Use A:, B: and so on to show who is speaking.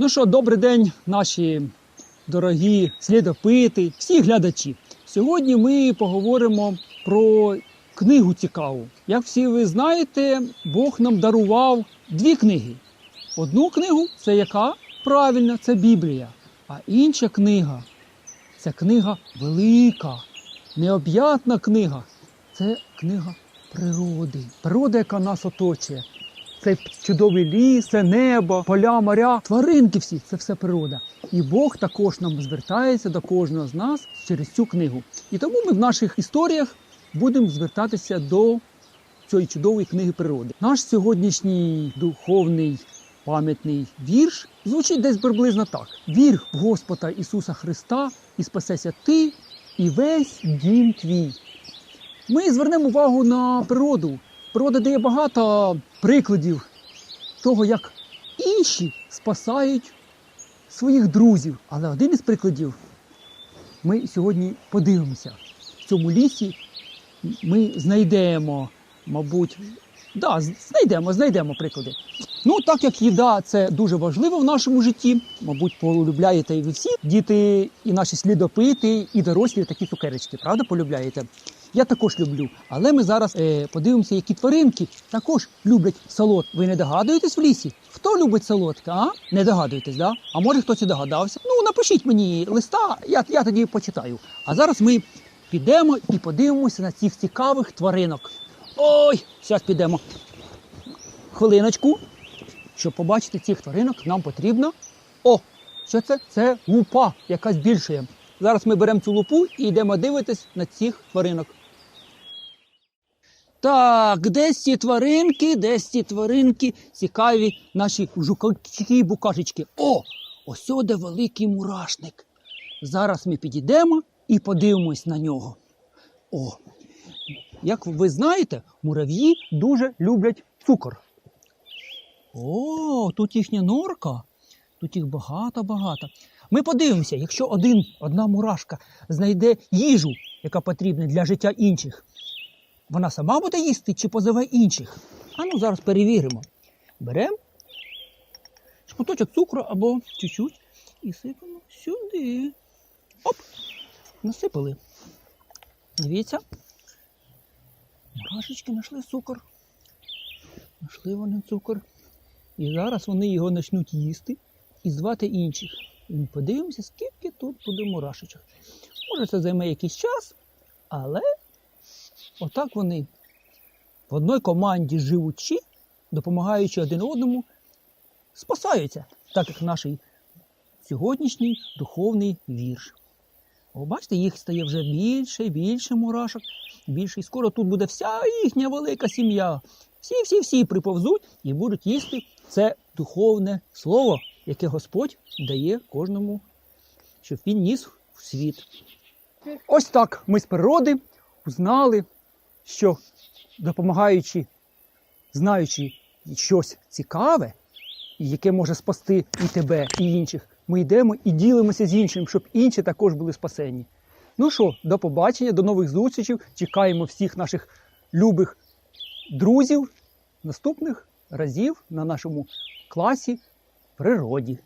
A: Ну що, добрий день, наші дорогі слідопити, всі глядачі. Сьогодні ми поговоримо про книгу цікаву. Як всі ви знаєте, Бог нам дарував дві книги. Одну книгу це яка? Правильно, це Біблія. А інша книга це книга велика, необ'ятна книга. Це книга природи. Природа, яка нас оточує. Це чудовий ліс, це небо, поля, моря, тваринки всі це все природа. І Бог також нам звертається до кожного з нас через цю книгу. І тому ми в наших історіях будемо звертатися до цієї чудової книги природи. Наш сьогоднішній духовний пам'ятний вірш звучить десь приблизно так: вір в Господа Ісуса Христа, і спасеся ти і весь дім твій. Ми звернемо увагу на природу. Природа дає багато прикладів того, як інші спасають своїх друзів. Але один із прикладів ми сьогодні подивимося. В цьому лісі ми знайдемо, мабуть, да, знайдемо, знайдемо приклади. Ну, так як їда це дуже важливо в нашому житті, мабуть, полюбляєте і ви всі. Діти і наші слідопити, і дорослі такі цукеречки, правда, полюбляєте? Я також люблю. Але ми зараз е, подивимося, які тваринки також люблять солод. Ви не догадуєтесь в лісі? Хто любить солодке, а? Не догадуєтесь, да? А може хтось і догадався? Ну, напишіть мені листа, я, я тоді почитаю. А зараз ми підемо і подивимося на цих цікавих тваринок. Ой, зараз підемо. Хвилиночку. Щоб побачити цих тваринок, нам потрібно. О! Що це? Це лупа, яка збільшує. Зараз ми беремо цю лупу і йдемо дивитись на цих тваринок. Так, десь ці тваринки, десь ці тваринки, цікаві наші жукачки букашечки. О! Ось де великий мурашник. Зараз ми підійдемо і подивимось на нього. О! Як ви знаєте, мурав'ї дуже люблять цукор. О, тут їхня норка. Тут їх багато-багато. Ми подивимося, якщо один, одна мурашка знайде їжу, яка потрібна для життя інших, вона сама буде їсти чи позове інших. А ну зараз перевіримо. Беремо шматочок цукру або чуть-чуть і сипемо сюди. Оп! Насипали. Дивіться. Мурашечки знайшли цукор. Знайшли вони цукор. І зараз вони його почнуть їсти і звати інших. І подивимося, скільки тут буде мурашечок. Може, це займе якийсь час, але отак вони в одній команді живучи, допомагаючи один одному, спасаються, так як наш сьогоднішній духовний вірш. О, бачите, їх стає вже більше більше мурашок, більше. І скоро тут буде вся їхня велика сім'я. Всі-всі-всі приповзуть і будуть їсти це духовне слово, яке Господь дає кожному, щоб він ніс в світ. Ось так ми з природи узнали, що допомагаючи, знаючи щось цікаве, яке може спасти і тебе, і інших, ми йдемо і ділимося з іншим, щоб інші також були спасені. Ну що, до побачення, до нових зустрічей. Чекаємо всіх наших любих друзів наступних разів на нашому класі природі.